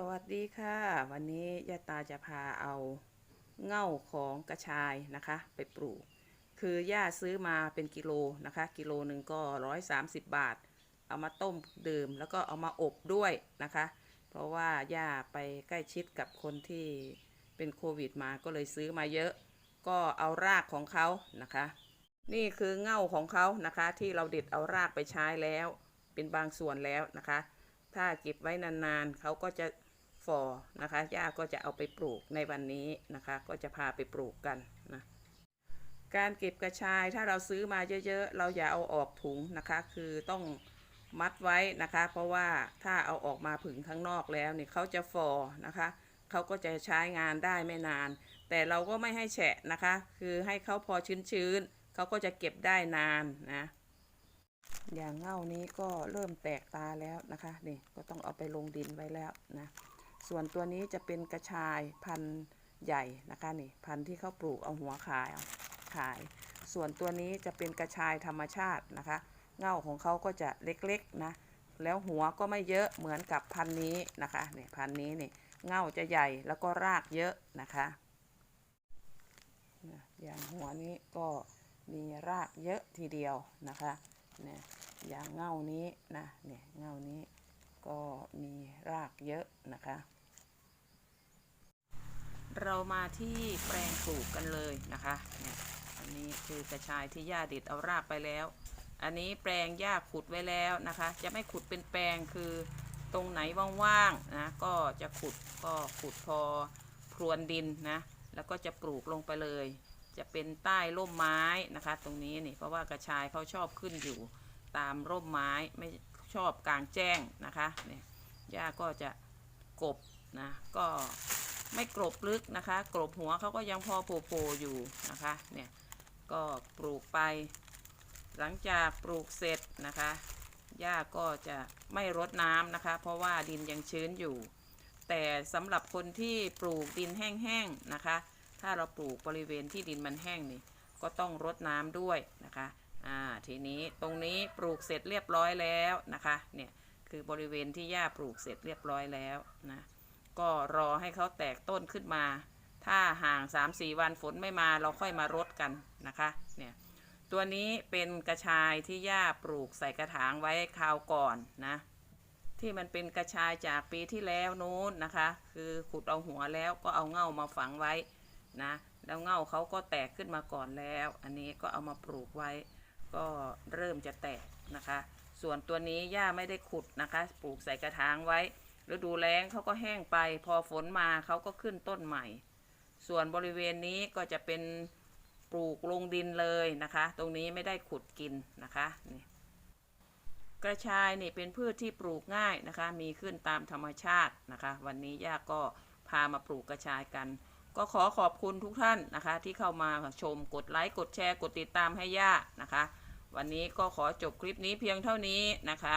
สวัสดีค่ะ วันนี้ยาตาจะพาเอาเง่าของกระชายนะคะ ไปปลูก คือย่าซื้อมาเป็นกิโลนะคะ กิโลหนึ่งก็ร้อยสามสิบบาท เอามาต้มดื่มแล้วก็เอามาอบด้วยนะคะ เพราะว่าย่าไปใกล้ชิดกับคนที่เป็นโควิดมาก็เลยซื้อมาเยอะ ก็เอารากของเขานะคะ นี่คือเง่าของเขานะคะ ที่เราเด็ดเอารากไปใช้แล้ว เป็นบางส่วนแล้วนะคะถ้าเก็บไว้นานๆ เขาก็จะ ฝ่อนะคะย่าก็จะเอาไปปลูกในวันนี้นะคะ ก็จะพาไปปลูกกันนะการเก็บกระชายถ้าเราซื้อมาเยอะๆ เราอย่าเอาออกถุงนะคะ คือต้องมัดไว้นะคะ เพราะว่าถ้าเอาออกมาผึ่งข้างนอกแล้วเนี่ยเขาจะฝ่อนะคะเขาก็จะใช้งานได้ไม่นาน แต่เราก็ไม่ให้แฉะนะคะ คือให้เขาพอชื้นๆเขาก็จะเก็บได้นานนะอย่างเง่านี้ก็เริ่มแตกตาแล้วนะคะนี่ก็ต้องเอาไปลงดินไว้แล้วนะ ส่วนตัวนี้จะเป็นกระชายพันธุ์ใหญ่นะคะนี่พันธุ์ที่เขาปลูกเอาหัวขายเอาขาย ส่วนตัวนี้จะเป็นกระชายธรรมชาตินะคะ เง่าของเขาก็จะเล็กๆนะแล้วหัวก็ไม่เยอะเหมือนกับพันธุ์นี้นะคะเนี่ยพันธุ์นี้นี่เง่าจะใหญ่แล้วก็รากเยอะนะคะเนี่ยอย่างหัวนี้ก็มีรากเยอะทีเดียวนะคะเนี่ยอย่างเง่านี้นะเนี่ยเง่านี้ก็มีรากเยอะนะคะ เรามาที่แปลงปลูกกันเลยนะคะเนี่ยอันนี้คือกระชายที่ย่าเด็ดเอารากไปแล้ว อันนี้แปลงหญ้าขุดไว้แล้วนะคะ จะไม่ขุดเป็นแปลงคือตรงไหนว่างๆนะก็จะขุดก็ขุดพอพรวนดินนะแล้วก็จะปลูกลงไปเลย จะเป็นใต้ร่มไม้นะคะ ตรงนี้นี่เพราะว่ากระชายเขาชอบขึ้นอยู่ตามร่มไม้ไม่ชอบกลางแจ้งนะคะเนี่ยหญ้าก็จะกบนะก็ ไม่กรบลึกนะคะ กรบหัวเขาก็ยังพอโผล่อยู่นะคะเนี่ยก็ปลูกไป หลังจากปลูกเสร็จนะคะหญ้าก็จะไม่รดน้ำนะคะ เพราะว่าดินยังชื้นอยู่ แต่สำหรับคนที่ปลูกดินแห้งๆนะคะ ถ้าเราปลูกบริเวณที่ดินมันแห้งนี่ก็ต้องรดน้ำด้วยนะคะอ่าทีนี้ตรงนี้ปลูกเสร็จเรียบร้อยแล้วนะคะเนี่ยคือบริเวณที่หญ้าปลูกเสร็จเรียบร้อยแล้วนะ ก็รอให้เขาแตกต้นขึ้นมา ถ้าห่าง 3-4 วันฝนไม่มาเราค่อยมารดกันนะคะเนี่ยตัวนี้เป็นกระชายที่ย่าปลูกใส่กระถางไว้คราวก่อนนะที่มันเป็นกระชายจากปีที่แล้วนู้นนะคะ คือขุดเอาหัวแล้วก็เอาเง่ามาฝังไว้นะแล้วเง่าเขาก็แตกขึ้นมาก่อนแล้ว อันนี้ก็เอามาปลูกไว้ ก็เริ่มจะแตกนะคะ ส่วนตัวนี้ย่าไม่ได้ขุดนะคะ ปลูกใส่กระถางไว้ ฤดูแล้งเขาก็แห้งไป พอฝนมาเขาก็ขึ้นต้นใหม่ ส่วนบริเวณนี้ก็จะเป็นปลูกลงดินเลยนะคะ ตรงนี้ไม่ได้ขุดกินนะคะนี่กระชายนี่เป็นพืชที่ปลูกง่ายนะคะ มีขึ้นตามธรรมชาตินะคะ วันนี้ย่าก็พามาปลูกกระชายกัน ก็ขอขอบคุณทุกท่านนะคะ ที่เข้ามาชมกดไลค์กดแชร์กดติดตามให้ย่านะคะ วันนี้ก็ขอจบคลิปนี้เพียงเท่านี้นะคะ